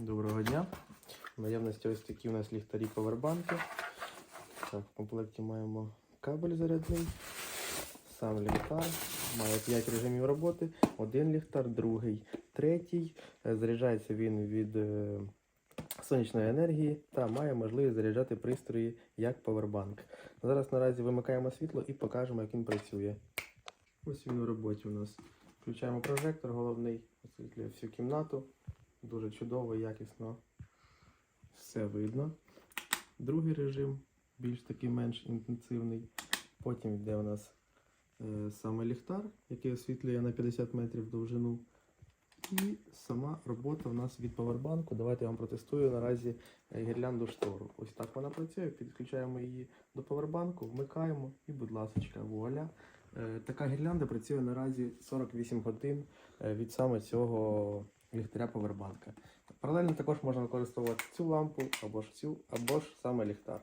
Доброго дня. В наявності ось такі у нас ліхтарі повербанки. Так, в комплекті маємо кабель зарядний, сам ліхтар. Має 5 режимів роботи. Один ліхтар, другий, третій. Е, Заряджається він від е, сонячної енергії та має можливість заряджати пристрої як повербанк. Зараз наразі вимикаємо світло і покажемо, як він працює. Ось він у роботі у нас. Включаємо прожектор головний, освітлює всю кімнату. Дуже чудово, якісно все видно. Другий режим, більш такий менш інтенсивний. Потім йде у нас е, саме ліхтар, який освітлює на 50 метрів довжину. І сама робота у нас від павербанку. Давайте я вам протестую наразі е, гірлянду штору. Ось так вона працює. Підключаємо її до павербанку, вмикаємо і, будь ласка, вуаля. Е, Така гірлянда працює наразі 48 годин е, від саме цього ліхтаря повербанка. Паралельно також можна використовувати цю лампу або ж цю, або ж саме ліхтар.